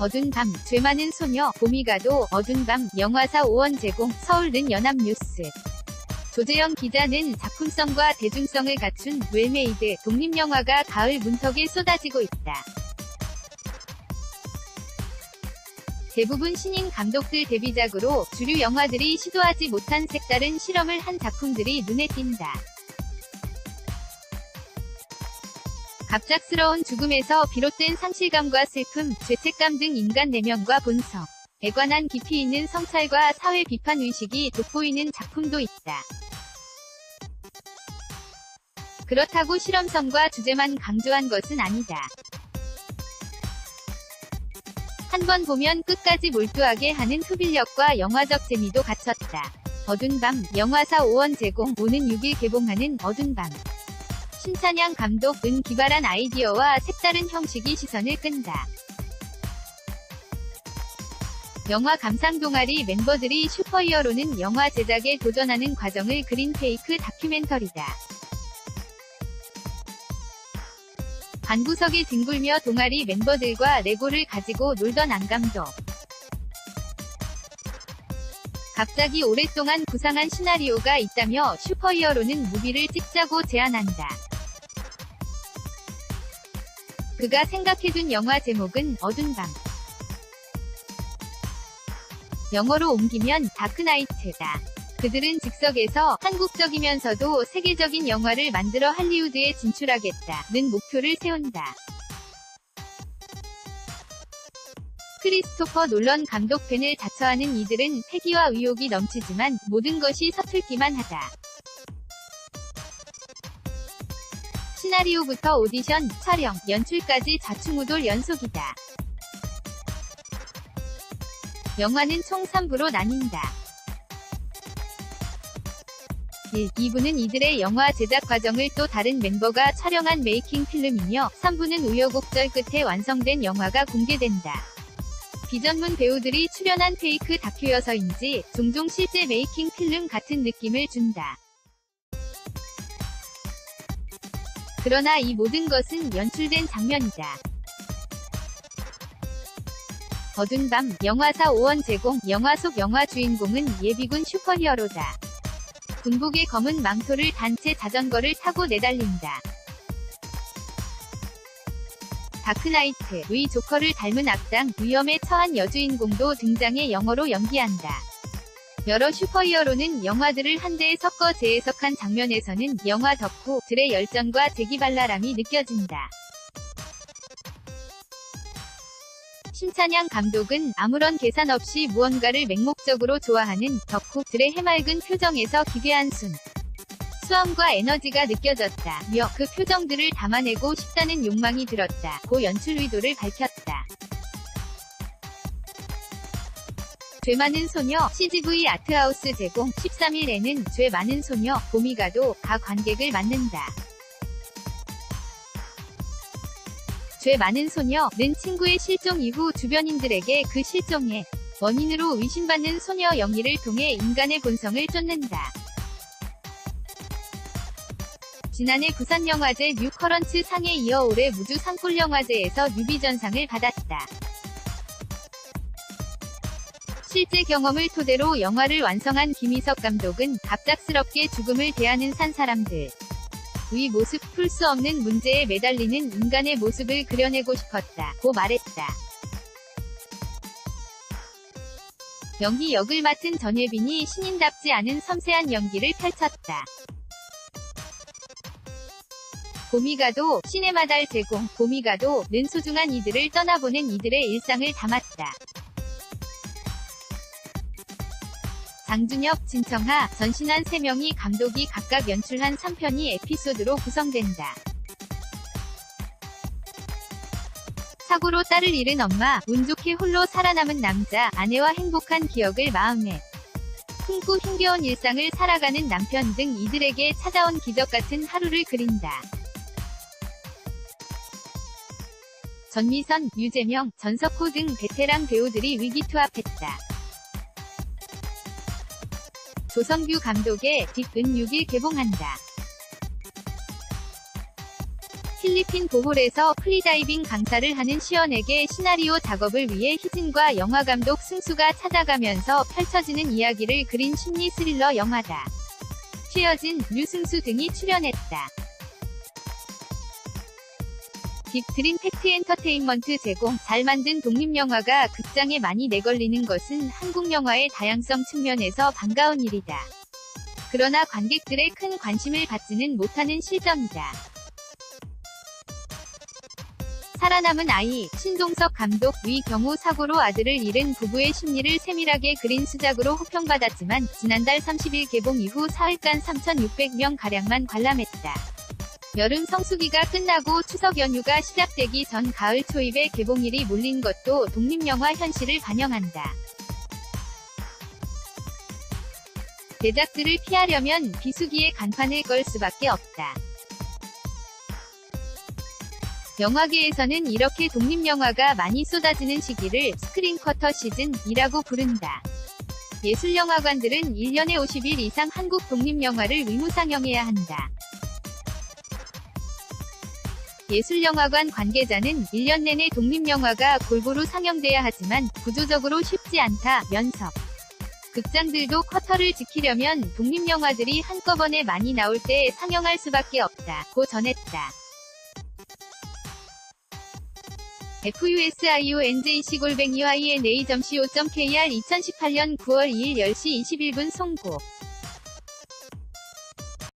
어두운 밤, 죄 많은 소녀, 봄이 가도 어두운 밤, 영화사 5원 제공, 서울는 연합뉴스. 조재영 기자는 작품성과 대중성을 갖춘 웰메이드 독립영화가 가을 문턱에 쏟아지고 있다. 대부분 신인 감독들 데뷔작으로 주류 영화들이 시도하지 못한 색다른 실험을 한 작품들이 눈에 띈다. 갑작스러운 죽음에서 비롯된 상실감과 슬픔, 죄책감 등 인간 내면과 본성, 에 관한 깊이 있는 성찰과 사회 비판 의식이 돋보이는 작품도 있다. 그렇다고 실험성과 주제만 강조한 것은 아니다. 한 번 보면 끝까지 몰두하게 하는 흡인력과 영화적 재미도 갖췄다. 어둔 밤, 영화사 5원 제공, 오는 6일 개봉하는 어둔 밤. 신찬양 감독은 기발한 아이디어와 색다른 형식이 시선을 끈다. 영화 감상 동아리 멤버들이 슈퍼히어로는 영화 제작에 도전하는 과정을 그린 페이크 다큐멘터리다. 반구석에 뒹굴며 동아리 멤버들과 레고를 가지고 놀던 안 감독. 갑자기 오랫동안 구상한 시나리오가 있다며 슈퍼히어로는 무비를 찍자고 제안한다. 그가 생각해둔 영화 제목은 어둔 밤. 영어로 옮기면 다크나이트다. 그들은 즉석에서 한국적이면서도 세계적인 영화를 만들어 할리우드에 진출하겠다는 목표를 세운다. 크리스토퍼 놀런 감독 팬을 자처하는 이들은 패기와 의욕이 넘치지만 모든 것이 서툴기만 하다. 시나리오부터 오디션, 촬영, 연출까지 좌충우돌 연속이다. 영화는 총 3부로 나뉜다. 1. 2부는 이들의 영화 제작 과정을 또 다른 멤버가 촬영한 메이킹 필름이며 3부는 우여곡절 끝에 완성된 영화가 공개된다. 비전문 배우들이 출연한 페이크 다큐여서인지 종종 실제 메이킹 필름 같은 느낌을 준다. 그러나 이 모든 것은 연출된 장면이다. 어둔 밤, 영화사 5원 제공, 영화 속 영화 주인공은 예비군 슈퍼히어로다. 군복의 검은 망토를 단체 자전거를 타고 내달린다. 다크나이트, 의 조커를 닮은 악당, 위험에 처한 여주인공도 등장해 영어로 연기한다. 여러 슈퍼히어로는 영화들을 한데에 섞어 재해석한 장면에서는 영화 덕후들의 열정과 재기발랄함이 느껴진다. 신찬양 감독은 아무런 계산 없이 무언가를 맹목적으로 좋아하는 덕후들의 해맑은 표정에서 기괴한 순. 수험과 에너지가 느껴졌다. 며 그 표정들을 담아내고 싶다는 욕망이 들었다. 고 연출 의도를 밝혔다. 죄 많은 소녀, CGV 아트하우스 제공, 13일에는 죄 많은 소녀, 봄이 가도 가 관객을 맞는다. 죄 많은 소녀는 친구의 실종 이후 주변인들에게 그 실종의 원인으로 의심받는 소녀 영희를 통해 인간의 본성을 쫓는다. 지난해 부산영화제 뉴커런츠 상에 이어 올해 무주 상골영화제에서 뉴비전상을 받았다. 실제 경험을 토대로 영화를 완성한 김희석 감독은 갑작스럽게 죽음을 대하는 산 사람들. 의 모습 풀 수 없는 문제에 매달리는 인간의 모습을 그려내고 싶었다. 고 말했다. 연기 역을 맡은 전예빈이 신인답지 않은 섬세한 연기를 펼쳤다. 봄이가도 시네마달 제공, 봄이가도 는 소중한 이들을 떠나보낸 이들의 일상을 담았다. 장준혁, 진청하, 전신한 3명이 감독이 각각 연출한 3편이 에피소드로 구성된다. 사고로 딸을 잃은 엄마, 운 좋게 홀로 살아남은 남자, 아내와 행복한 기억을 마음에 품고 힘겨운 일상을 살아가는 남편 등 이들에게 찾아온 기적 같은 하루를 그린다. 전미선, 유재명, 전석호 등 베테랑 배우들이 위기투합했다. 조성규 감독의 딥은 6일 개봉한다. 필리핀 보홀에서 프리다이빙 강사를 하는 시연에게 시나리오 작업을 위해 희진과 영화감독 승수가 찾아가면서 펼쳐지는 이야기를 그린 심리 스릴러 영화다. 최여진, 류승수 등이 출연했다. 딥드림 팩트 엔터테인먼트 제공 잘 만든 독립영화가 극장에 많이 내걸리는 것은 한국 영화의 다양성 측면에서 반가운 일이다. 그러나 관객들의 큰 관심을 받지는 못하는 실정이다. 살아남은 아이, 신동석 감독 위 경우 사고로 아들을 잃은 부부의 심리를 세밀하게 그린 수작으로 호평받았지만 지난달 30일 개봉 이후 사흘간 3,600명 가량만 관람했다. 여름 성수기가 끝나고 추석 연휴가 시작되기 전 가을 초입에 개봉일이 몰린 것도 독립영화 현실을 반영한다. 대작들을 피하려면 비수기에 간판을 걸 수밖에 없다. 영화계에서는 이렇게 독립영화가 많이 쏟아지는 시기를 스크린쿼터 시즌이라고 부른다. 예술영화관들은 1년에 50일 이상 한국 독립영화를 의무상영해야 한다. 예술영화관 관계자는 1년 내내 독립영화가 골고루 상영돼야 하지만 구조적으로 쉽지 않다 면석. 극장들도 쿼터를 지키려면 독립영화들이 한꺼번에 많이 나올 때 상영할 수밖에 없다. 고 전했다. fusiunjc골뱅이 yna.co.kr 2018년 9월 2일 10시 21분 송고